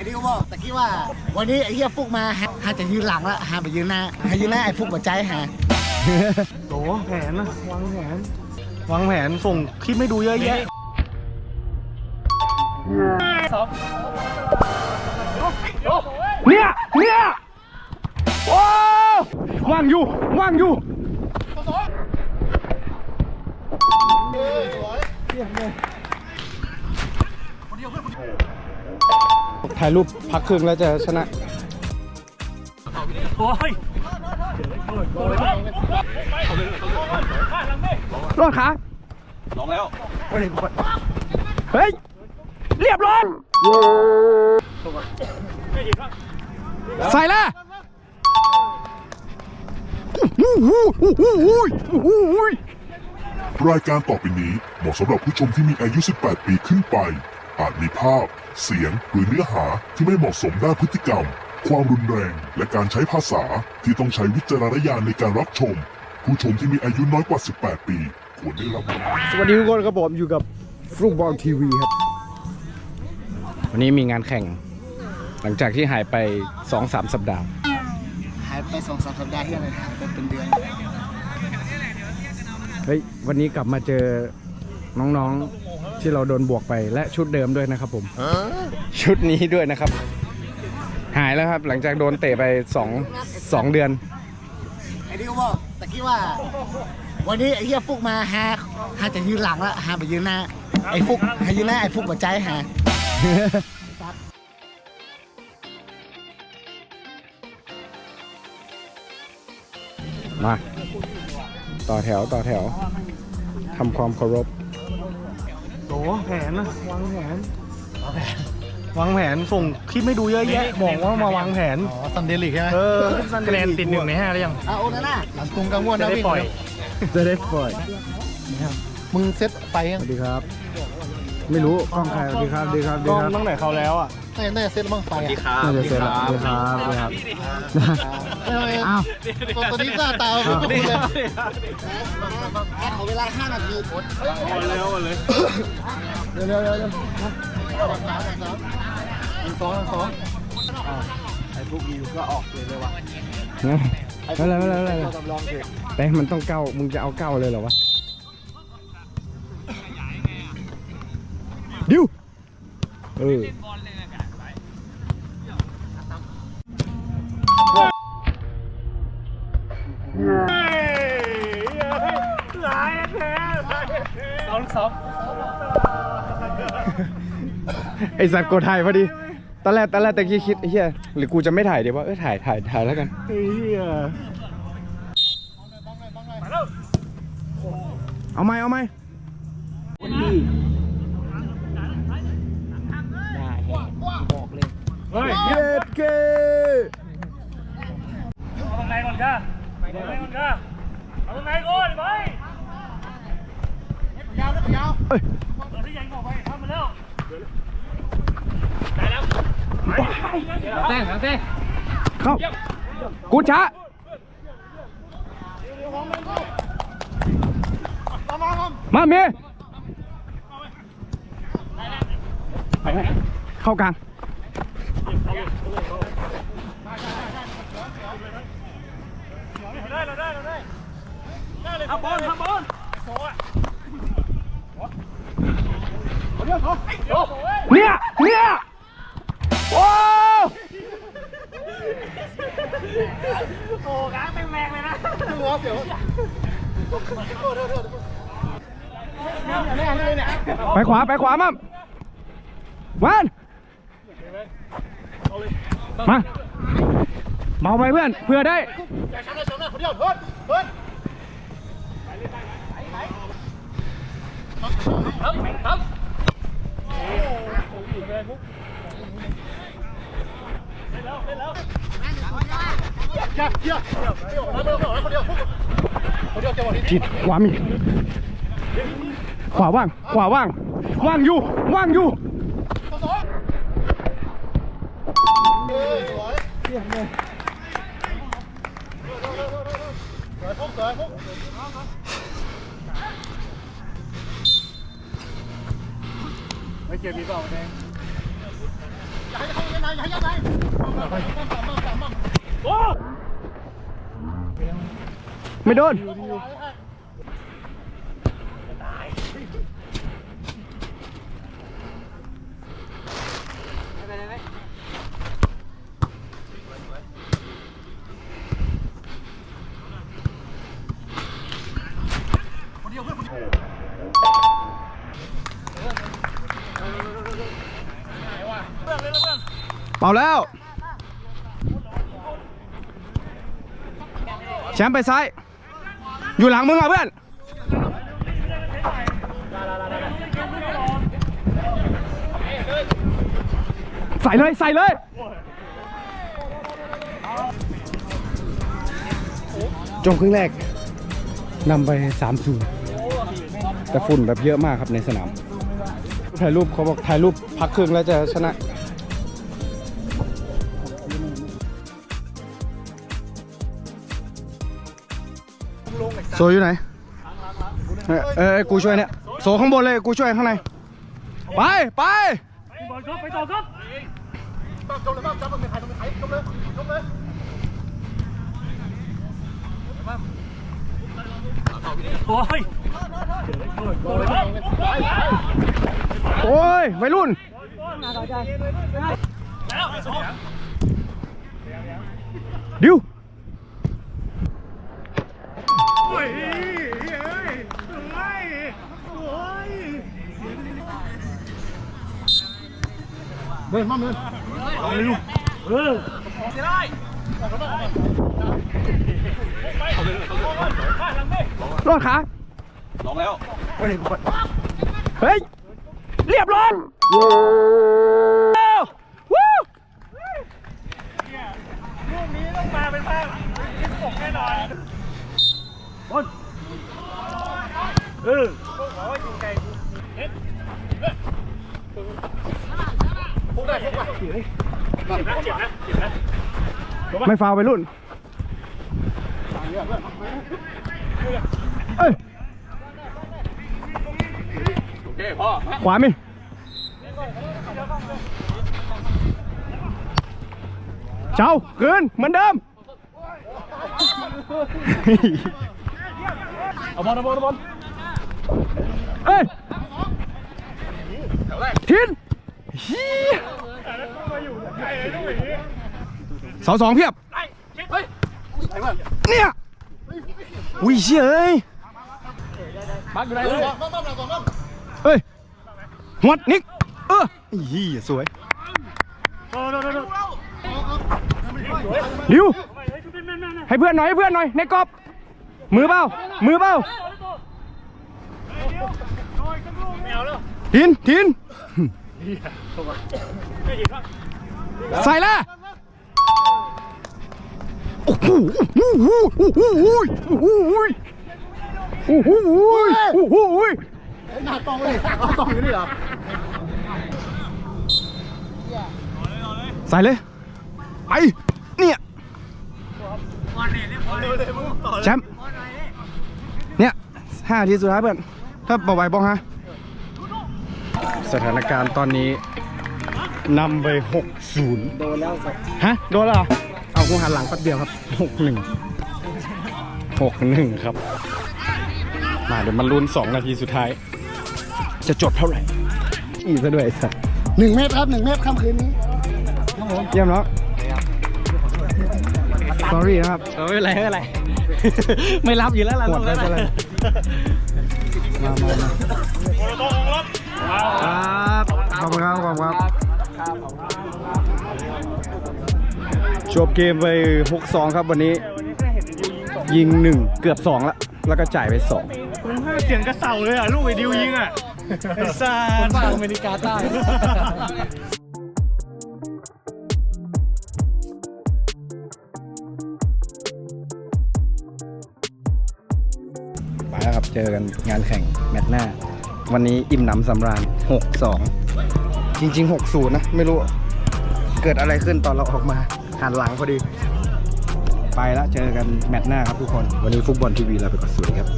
อ้นี่ก็บอกตะกี้ว่า วันนี้ไอ้เหี้ยฟุกมาฮะฮาจะยืนหลังละฮาไปยืนหน้าฮายืนหน้าไอ้ฟุกหัวใจฮะโหแผนนะวางแผนวางแผนส่งคลิปไม่ดูเยอะแยะเนี่ยเนี่ยโอ้ว่างอยู่ว่างอยู่ ถ่ายรูปพักครึ่งแล้วจะชนะรอดขาลองแล้ว เฮ้ย เรียบร้อยใส่ละอู้หูอู้หูอู้หูอู้หูรายการต่อไปนี้เหมาะสำหรับผู้ชมที่มีอายุ 18 ปีขึ้นไป อาจมีภาพ เสียงหรือเนื้อหาที่ไม่เหมาะสมด้านพฤติกรรม ความรุนแรง และการใช้ภาษาที่ต้องใช้วิจารณญาณในการรับชม ผู้ชมที่มีอายุน้อยกว่า 18 ปี ควรได้รับสวัสดีทุกคนครับผมอยู่กับฟุตบอลทีวีครับ วันนี้มีงานแข่ง หลังจากที่หายไป 2-3 สัปดาห์ หายไปสองสามสัปดาห์ที่อะไรหายไปเป็นเดือน เฮ้ย วันนี้กลับมาเจอน้องๆ ที่เราโดนบวกไปและชุดเดิมด้วยนะครับผม ชุดนี้ด้วยนะครับ หายแล้วครับหลังจากโดนเตะไป2 2เดือน ไอ้นี่ก็บอกตะกี้ว่า วันนี้ไอ้เหี้ยฟุกมาฮาฮาจะยืนหลังละฮาไปยืนหน้า ไอ้ฟุกฮายืนหน้าไอ้ฟุกหัวใจฮะมา ต่อแถวต่อแถวทำความเคารพโห แผนนะวางแผนวางแผนส่งคลิปไม่ดูเยอะแยะบอกว่ามาวางแผน อ๋อซันเดลิกใช่ไหมเออคะแนนติดหนึ่งในห้าแล้วยัง อะโอ้นั่นน่ะหลังตุงกังวลนะวิ่งจะได้ปล่อย มึงเซ็ตไฟสยังวัสดีครับ ไม่รู้กล้องใครสวัสดีครับสวัสดีครับสวัสดีครับตั้งแต่เขาแล้วอะ น่าจะน่าจะเซ็ตบ้างไฟอะน่าจะเสร็จแล้วสวัสดีครับสวัสดีครับอ้าวตัวตัวนี้หน้าตาไม่คุ้นเลยแอดขอเวลา5นาทีเร็วเลยเร็วเร็วเร็วเร็วสามสามสองสองไอ้พวกยูก็ออกเลยเลยว่ะไม่เป็นไรไม่เป็นไรไม่เป็นไรตัวสำรองเถอะแต่มันต้องเก้ามึงจะเอาเก้าเลยเหรอวะ ดิวเออสองสองไอสัตว์กดถ่ายพอดี ตอนแรกตอนแรกตะกี้คิดไอ้เหี้ยหรือกูจะไม่ถ่ายเดี๋ยวะเออถ่ายถ่ายถ่ายแล้วกันเฮียเอาไหมเอาไหม เฮ้ย เย็ดเก เอาตรงไหนก่อนก้าเอาตรงไหนก่อนก้าเอาตรงไหนก่อนไปยาวเลยยาวเปิดที่ยังออกไปทำมาแล้วได้แล้วแต้งแต้ง เข้ากูช้ามาเมียเข้ากลางได้เราได้เราได้ได้เลยทำบอลทำบอลโซ่อะเนี่ยเนี่ยโอ้โอ้กางเต็มแรงเลยนะไปขวาไปขวามั่มวันมา เมาไปเพื่อนเพื่อได้จิตขวามีขวาว่าง ขวาว่าง ว่างอยู่ ว่างอยู่ ไม่เกี่ยวมีเปล่าแดงอย่าให้เขาเล่นนะไม่โดน แล้ว แชมป์ไปซ้าย อยู่หลังมึงอะเพื่อน ใส่เลยใส่เลยจงครึ่งแรกนำไป3ามศูนย์แต่ฝุ่นแบบเยอะมากครับในสนาม ถ่ายรูปเขาบอกถ่ายรูปพักครึ่งแล้วจะชนะ ซอยู่ไหนเออกูช่วยเนี่ยโซข้างบนเลยกูช่วยข้างในไปไปบอลครับไปต่อครับโอ้ยโอ้ยวัยรุ่นดิว เดินมาเดินเอาเลยลูกเออรอดขาลองแล้วเฮ้ยเรียบร้อยวู้ลูกนี้ต้องมาเป็นภาพที่ปกแน่นอนบอลเออขอให้ยิงไกล เอ็ดฟุกได้ฟุกไปเจ็บนะเจ็บนะเจ็บนะไม่ฟาวไปรุ่นเอ้ยโอเคพ่อขวามิเจ้าคืนเหมือนเดิม เอาบอลเอาบอลเอาบอลเอ้ยทิน เฮียเสาสองเพียบเนี่ยอุ้ยเชี่ยเอ้ยบักอยู่ไหนเอ้ยหวดนิกเออเฮียสวยริวให้เพื่อนหน่อยให้เพื่อนหน่อยในกรอบมือเปล่ามือเปล่าทินทิน ไม่ยิงแล้วใส่ละโอ้โหโอ้โหโอ้โหโอ้โหโอ้โหโอ้โหโอ้โหหน้าตองเลยเอาตองอยู่นี่เหรอใส่เลยไปเนี่ยแชมป์เนี่ยห้านาทีสุดท้ายเพื่อนถ้าปล่อยบ้องฮะ สถานการณ์ตอนนี้นำไป6-0โดนแล้วฮะ โดนแล้วเหรอเอากูหันหลังแป๊บเดียวครับ6-1 6-1ครับ มาเดี๋ยวมันลุ้น2นาทีสุดท้าย จะจบเท่าไหร่ อีกซะด้วยไอ้สัสหนึ่งเมตรครับหนึ่งเมตรค่ำคืนนี้เยี่ยมเนาะ sorry นะครับ ไม่เป็นไรไม่เป็นไร ไม่รับอยู่แล้วล่ะหมดแล้วใช่ไหมมามามา ครับขอบคุณครับขอบคุณครับจบเกมไป6-2ครับวันนี้ ยิง 1 เกือบ 2 แล้ว แล้วก็จ่ายไป2ผมให้เสียงกระเสาเลยอะ ลูกไอ้ดิวยิงอะไอ้ซ่าฝั่งอเมริกาใต้ไปแล้วครับเจอกันงานแข่งแมตช์หน้า วันนี้อิ่มหนำสำราญ6-2 จริง ๆ 6-0 นะ ไม่รู้ เกิดอะไรขึ้นตอนเราออกมาหันหลังพอดี ไปแล้วเจอกันแมตช์หน้าครับทุกคน วันนี้ฟุตบอลทีวีลาไปก่อนสวัสดีครับ